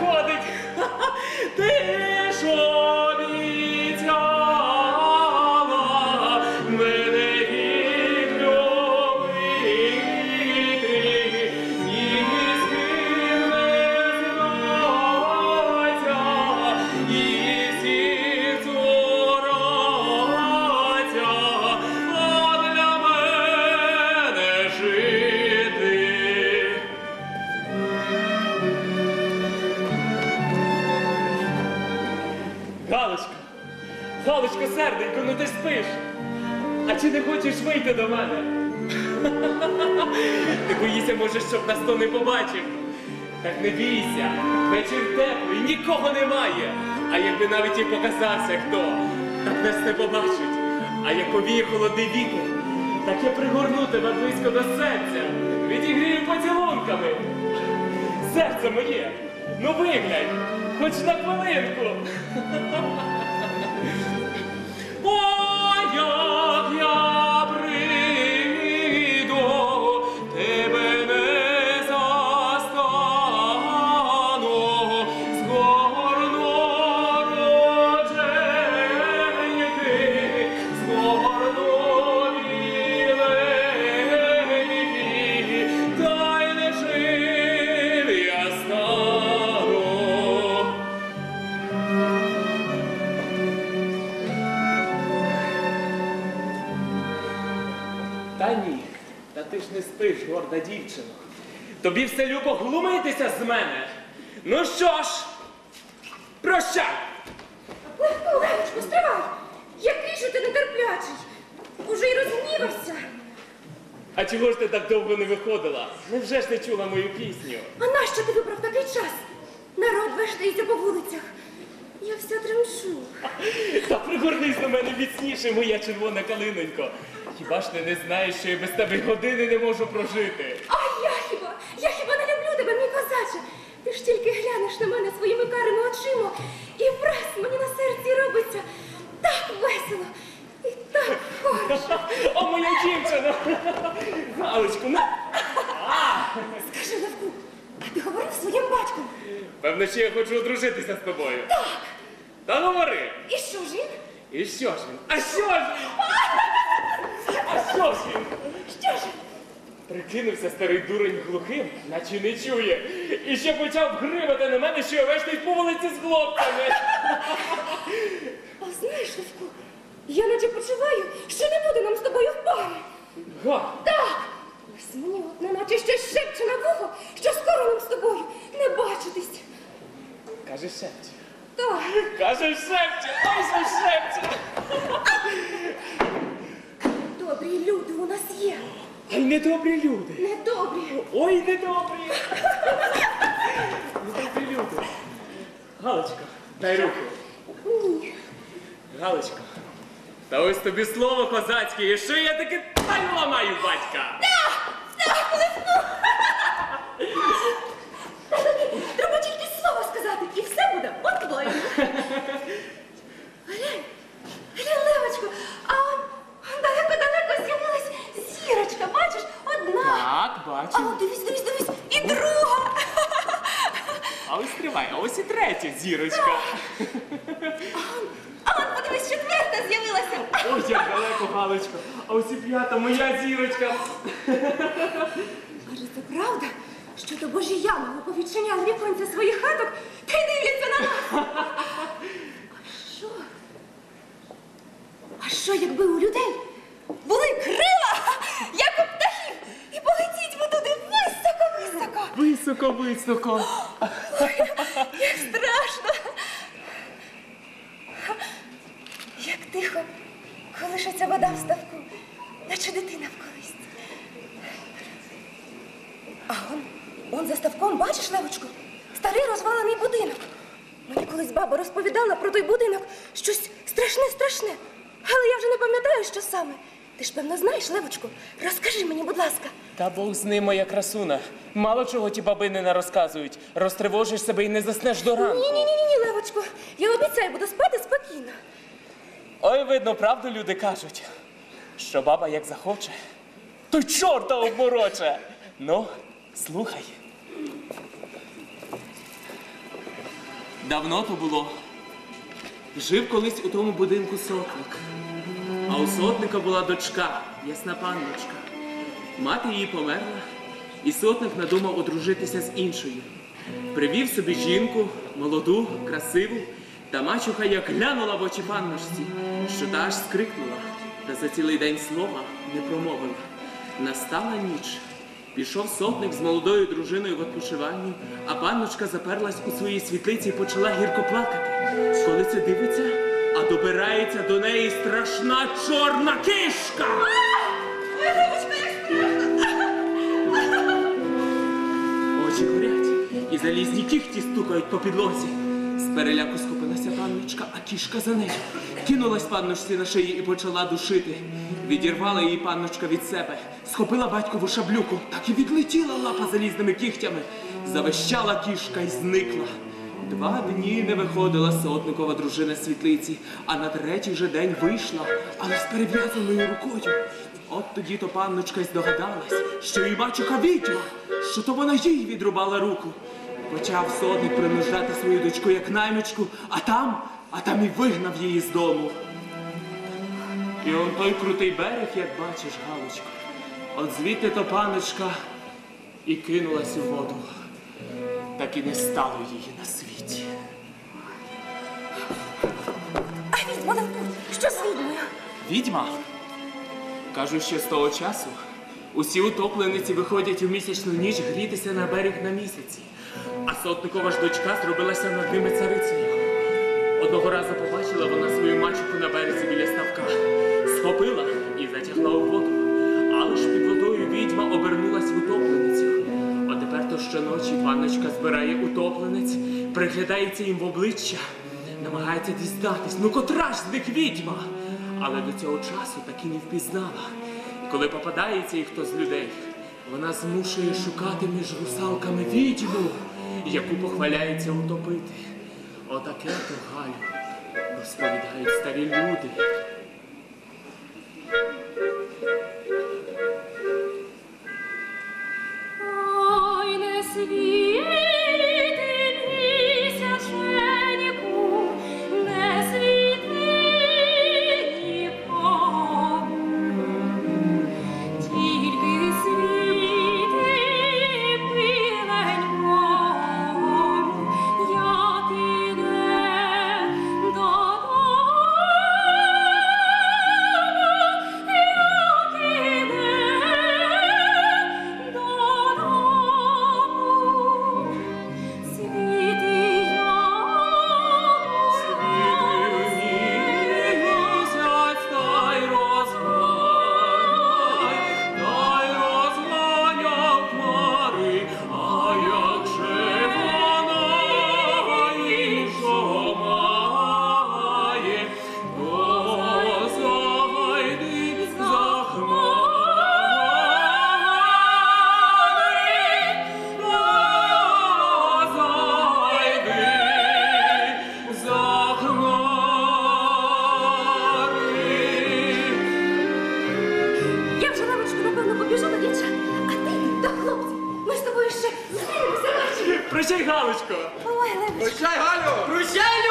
виходить. Галочко, серденько, ну ти спиш. А чи не хочеш вийти до мене? Ти боїшся, може, щоб нас хто не побачив. Так не бійся, вечір теплий, нікого немає. А якби навіть і показався хто, так нас не побачить. А як повіє холодний вітер, так я пригорну тебе близько до серця, відігрію поцілунками. Серце моє, ну виглянь, хоч на Та ні, та ти ж не спиш, горда дівчино. Тобі все любо глумитися з мене. Ну що ж, прощай! Левко, Левочко, стривай! Який же ти нетерплячий! Уже й розгнівався. А чого ж ти так довго не виходила? Невже ж не чула мою пісню? А нащо ти вибрав такий час? Народ вештається по вулицях. Я вся тремшу. Та пригорнись до мене міцніше, моя червона калинонько. Хіба ж ти не знаєш, що я без тебе й години не можу прожити? А я хіба? Я хіба не люблю тебе, мій козаче? Ти ж тільки глянеш на мене своїми карими очима, і враз мені на серці робиться так весело і так хорошо. О, моя дівчина! Галочку, на! Скажи, Левку, а ти говорив зі своїм батьком? Певно, що я хочу одружитися з тобою. Так. Та говори. І що ж він? І що ж він? А що ж він? А що ж він? Що ж? Прикинувся старий дурень глухим, наче не чує. І ще почав гривати на мене, що я вештаюсь по вулиці з хлопцями. А знаєш, Левку, я наче почуваю, що не буде нам з тобою в парі. Га, Так! Ось мені от неначе щось шепче на вухо, що скоро нам з тобою не бачитись. каже шепче. Так, Каже шепче, ось він шепче. Добрі люди у нас є. Ай, недобрі люди. Недобрі. Ой, недобрі. Недобрі люди. Галочка, дай руку. Ні. Галочка, та ось тобі слово козацьке, і що я таке та й ламаю батька. А ось тривай, а ось і третя зірочка. А от подивись, четверта з'явилася. Ой, як далеко, Галочка. А ось і п'ята, моя зірочка. Може, це правда, що то божі янголи повідчиняли віконця своїх хаток та й дивляться на нас? А що? А що, якби у людей були крила, як у птахів, і полетіть ви туди високо-високо? Високо, високо. Як страшно! Як тихо колишеться вода в ставку, наче дитина в колисці. А он, он за ставком, бачиш, Левочко, старий розвалений будинок. Мені колись баба розповідала про той будинок щось страшне-страшне. Але я вже не пам'ятаю, що саме. Ти ж певно знаєш, будь ласка. Та Бог з ним, моя красуна. Мало чого ті баби не розказують. Розтривожиш себе і не заснеш до ранку. Ні, ні, ні, ні, Левочко. Я обіцяю, буду спати спокійно. Ой, видно, правду люди кажуть, що баба як захоче, то й чорта обмороче. Ну, слухай. Давно то було. Жив колись у тому будинку сотник. А у сотника була дочка, ясна панночка. Мати її померла, і сотник надумав одружитися з іншою. Привів собі жінку, молоду, красиву, та мачуха як глянула в очі панночці, що та аж скрикнула, та за цілий день слова не промовила. Настала ніч, Пішов сотник з молодою дружиною в відпочиванні, а панночка заперлась у своїй світлиці і почала гірко плакати. Коли це дивиться, а добирається до неї страшна чорна кишка. Залізні кіхті стукають по підлозі. З переляку схопилася панночка, а кішка за нею. Кинулась панночці на шиї і почала душити. Відірвала її панночка від себе, схопила батькову шаблюку, так і відлетіла лапа залізними кігтями. Завещала кішка і зникла. Два дні не виходила сотникова дружина світлиці, а на третій же день вийшла, але з перев'язаною рукою. От тоді то панночка й здогадалась, що її мачуха відьма, що то вона їй відрубала руку. Почав сотник принуждати свою дочку як наймичку, а там, а там і вигнав її з дому. І он той крутий берег, як бачиш, Галочко. От звідти то паночка і кинулась у воду. Так і не стало її на світі. А відьма не тут. Що з відьмою? Відьма. Кажуть, що з того часу усі утоплениці виходять у місячну ніч грітися на берег на місяці, а сотникова ж дочка зробилася над ними царицею. Одного разу побачила вона свою мачуху на березі біля ставка, схопила і затягла у воду. Але ж під водою відьма обернулась в утопленицю. От тепер то щоночі панночка збирає утопленець, приглядається їм в обличчя, намагається дізнатись, ну котра ж з них відьма. Але до цього часу так і не впізнала. Коли попадається їй хто з людей, вона змушує шукати між русалками відьму, яку похваляється утопити. Отаке то Галю розповідають старі люди. Ой, не світи Галочко! Ой, Левочка. Прощай, Галю! Прощай,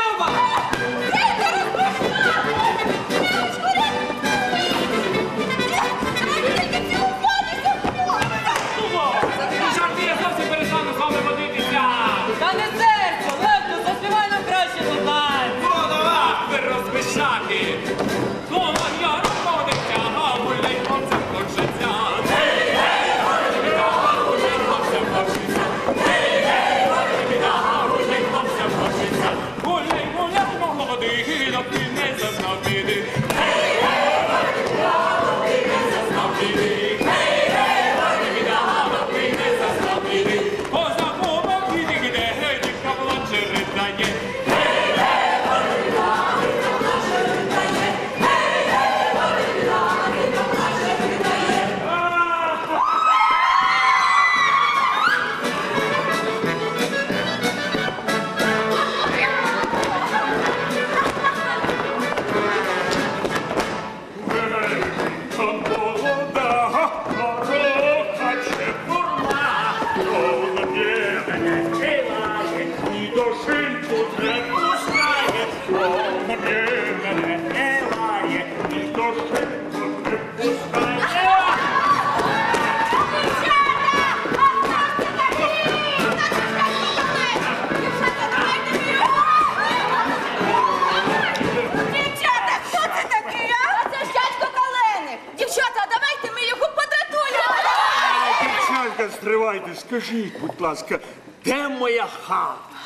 скажіть, будь ласка, де моя хата?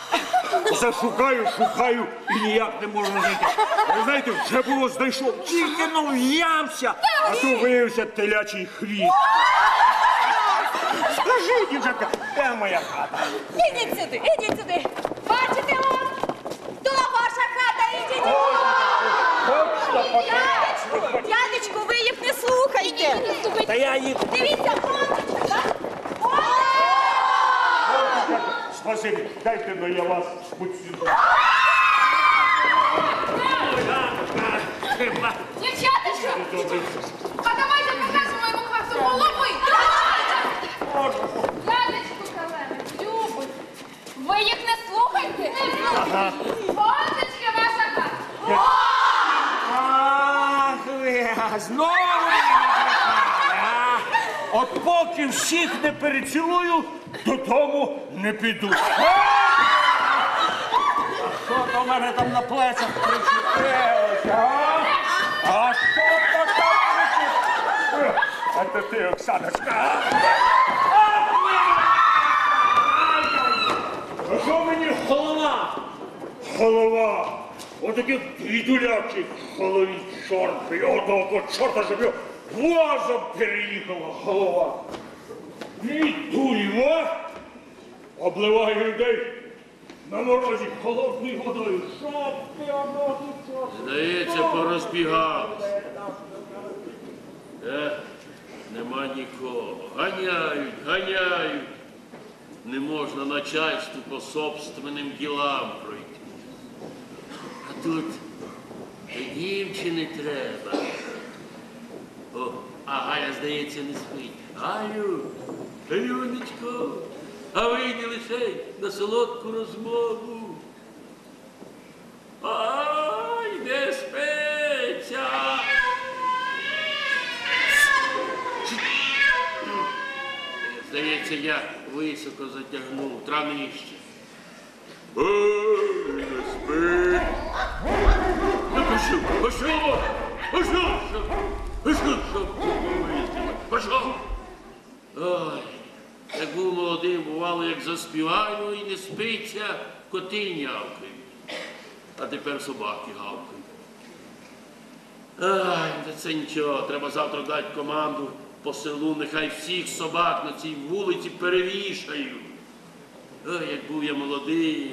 Зашукаю, шукаю і ніяк не можу знайти. Ви знаєте, вже було знайшов, тільки ну в'явся, а то виявився телячий хвіст. Скажіть, дівчатка, де моя хата? Ідіть сюди, ідіть сюди. Бачите он? То ваша хата, ідіть. Дядечку, дядечку, ви їх не слухайте. Та я їх Дивіться, он. Спасибі, дайте но я вас поцілую. Дівчаточка! А давайте покажемо йому хату голови! Янечку Каленик, любить! Ви їх не слухайте! Божечки, ваша хата! Ах, ви, а знову? От поки всіх не перецілую, додому не піду. Що то в мене там на плечах причепилося, а? А що то там причепилося? А то ти, Оксаночка. А що мені голова? Голова. Отакий відулячий голові чорт, одного чорта, щоб його возом переїхала голова. Відуємо, обливає людей на морозі холодною водою. Щоб ти одного чорта. Здається, порозбігалися. Е, нема нікого. Ганяють, ганяють. Не можна начальству по собственним ділам пройти. А тут дівчини треба. О, а Галя, здається, не спить. Галю, Галюнечко, а вийди лише на солодку розмову. Ай, не спиться. Здається, я високо затягнув транище. Ой, не спить. Ну, пошов, пошов, пошов, пошов. Ой, як був молодим, бувало, як заспіваю і не спиться, коти гавкають. а тепер собаки гавкають. Ай, це нічого, треба завтра дати команду по селу, нехай всіх собак на цій вулиці перевішають. Ой, як був я молодий.